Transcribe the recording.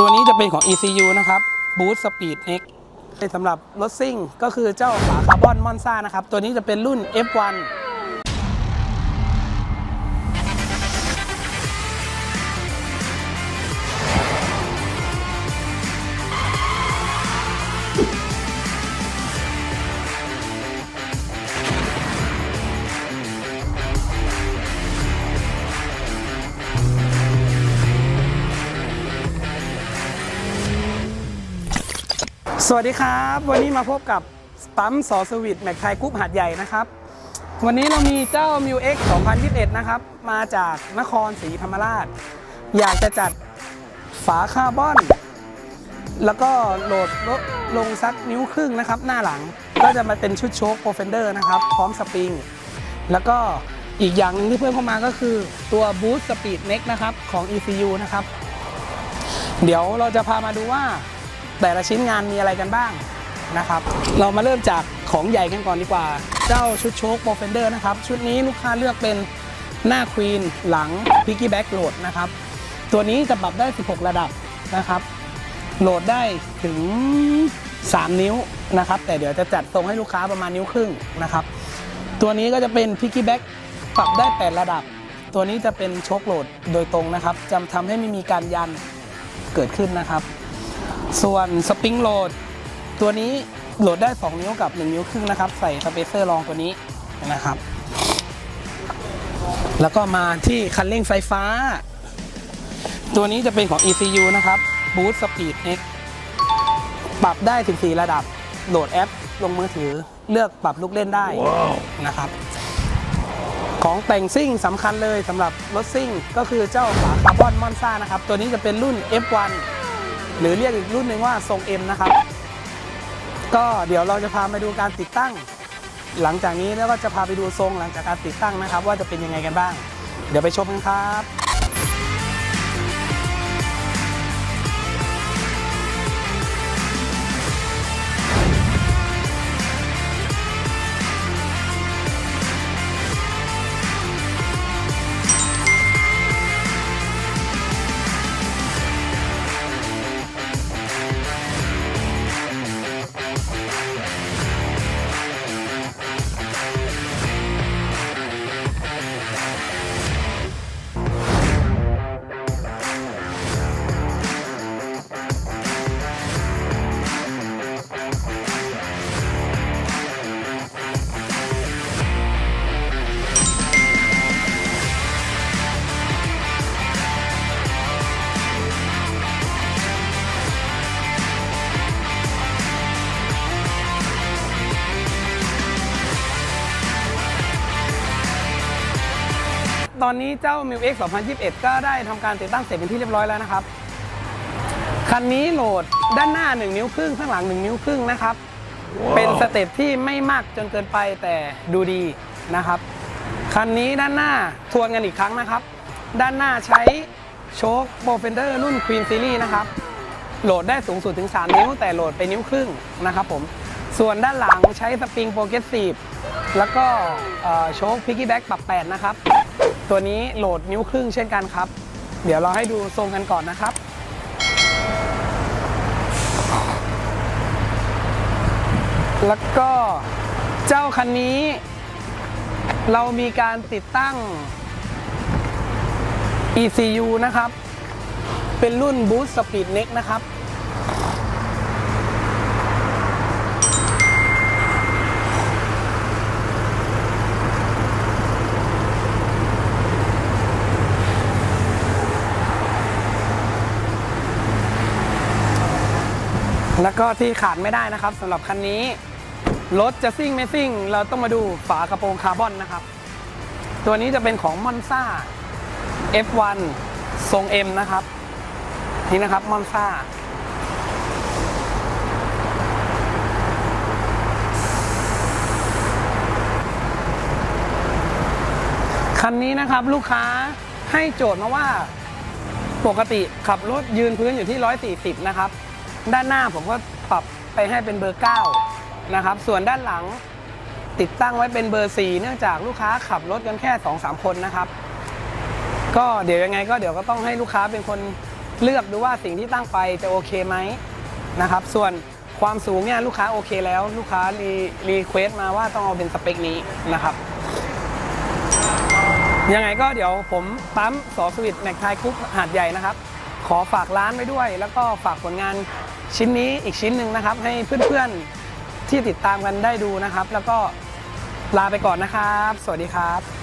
ตัวนี้จะเป็นของ ECU นะครับ Boost Speed X เป็นสำหรับรถซิ่งก็คือเจ้าฝาคาร์บอนมอนซ่านะครับ ตัวนี้จะเป็นรุ่น F1 สวัสดีครับ วันนี้มาพบกับปั๊มสอสวิตแม็กไทยกรุ๊ปหาดใหญ่นะครับ วันนี้เรามีเจ้า m ิว X 2021 นะครับ มาจากนครศรีธรรมราช อยากจะจัดฝาคาร์บอน แล้วก็โหลดลดลงสักนิ้วครึ่งนะครับ หน้าหลังก็จะมาเป็นชุดโชคโปรเฟนเดอร์นะครับ พร้อมสปริง แล้วก็อีกอย่างหนึงที่เพิ่มเข้ามาก็คือตัว Boost Speed Neck นะครับของ ECU นะครับ เดี๋ยวเราจะพามาดูว่า แต่ละชิ้นงานมีอะไรกันบ้างนะครับ เรามาเริ่มจากของใหญ่กันก่อนดีกว่า เจ้าชุดโชคโปรเฟนเดอร์นะครับ ชุดนี้ลูกค้าเลือกเป็นหน้าควีนหลังพิกกี้แบ็กโหลดนะครับ ตัวนี้จะปรับได้ 16 ระดับนะครับ โหลดได้ถึง 3 นิ้วนะครับ แต่เดี๋ยวจะจัดทรงให้ลูกค้าประมาณนิ้วครึ่งนะครับ ตัวนี้ก็จะเป็นพิกกี้แบ็กปรับได้ 8 ระดับ ตัวนี้จะเป็นโชคโหลดโดยตรงนะครับจะทำให้ไม่มีการยันเกิดขึ้นนะครับ ส่วนสปริงโหลดตัวนี้โหลดได้ 2 นิ้วกับ 1 นิ้วครึ่งนะครับ ใส่สเปเซอร์รองตัวนี้นะครับ แล้วก็มาที่คันเร่งไฟฟ้า ตัวนี้จะเป็นของ ECU นะครับ Boost Speed X ปรับได้ถึง4ระดับ โหลดแอป ลงมือถือ เลือกปรับลูกเล่นได้นะครับ ของแต่งซิ่งสำคัญเลยสำหรับรถซิ่งก็คือเจ้าฝาคาร์บอนมอนซ่านะครับ ตัวนี้จะเป็นรุ่น F1 หรือเรียกอีกรุ่นหนึ่งว่าทรง M นะครับ ก็เดี๋ยวเราจะพามาดูการติดตั้ง หลังจากนี้แล้วก็จะพาไปดูทรงหลังจากการติดตั้งนะครับ ว่าจะเป็นยังไงกันบ้าง เดี๋ยวไปชมกันครับ ตอนนี้เจ้า m ิว X 2021 ก็ได้ทำการติดตั้งเสร็จเป็นที่เรียบร้อยแล้วนะครับ คันนี้โหลดด้านหน้า 1 นิ้วครึ่งข้างหลัง 1 นิ้วครึ่งนะครับ เป็นสเต็ปที่ไม่มากจนเกินไปแต่ดูดีนะครับ คันนี้ด้านหน้าทวนกันอีกครั้งนะครับ ด้านหน้าใช้โชคโปรเฟนเดอร์รุ่น Queen Series นะครับ โหลดได้สูงสุดถึง 3 นิ้ว แต่โหลดไปนิ้วครึ่งนะครับผม ส่วนด้านหลังใช้สปริงโปรเกรสซีฟแล้วก็เอ่อโชคพิกกี้แบ็กปรับ 8 นะครับ ตัวนี้โหลดนิ้วครึ่งเช่นกันครับ เดี๋ยวเราให้ดูทรงกันก่อนนะครับ แล้วก็เจ้าคันนี้ เรามีการติดตั้ง ECU นะครับ เป็นรุ่น Boost Speed Neck นะครับ แล้วก็ที่ขาดไม่ได้นะครับสำหรับคันนี้ รถจะซิ่งไม่ซิ่ง เราต้องมาดูฝากระโปรงคาร์บอนนะครับ ตัวนี้จะเป็นของมอนซ่า F1 ทรง M นะครับ นี่นะครับมอนซ่าคันนี้นะครับลูกค้าให้โจทย์มาว่า ปกติขับรถยืนพื้นอยู่ที่ 140 นะครับ ด้านหน้าผมก็ปรับไปให้เป็นเบอร์9นะครับ ส่วนด้านหลังติดตั้งไว้เป็นเบอร์ 4 เนื่องจากลูกค้าขับรถกันแค่ 2-3 คนนะครับ ก็เดี๋ยวยังไงก็เดี๋ยวก็ต้องให้ลูกค้าเป็นคนเลือกดูว่าสิ่งที่ตั้งไปจะโอเคไหมนะครับ ส่วนความสูงเนี่ยลูกค้าโอเคแล้ว ลูกค้ารีรีเควสมาว่าต้องเอาเป็นสเปคนี้นะครับ ยังไงก็เดี๋ยวผมปั๊มสอสวิตแม็กไทยคุปหาดใหญ่นะครับ ขอฝากร้านไว้ด้วย แล้วก็ฝากผลงาน ชิ้นนี้อีกชิ้นหนึ่งนะครับ ให้เพื่อนๆที่ติดตามกันได้ดูนะครับ แล้วก็ลาไปก่อนนะครับ สวัสดีครับ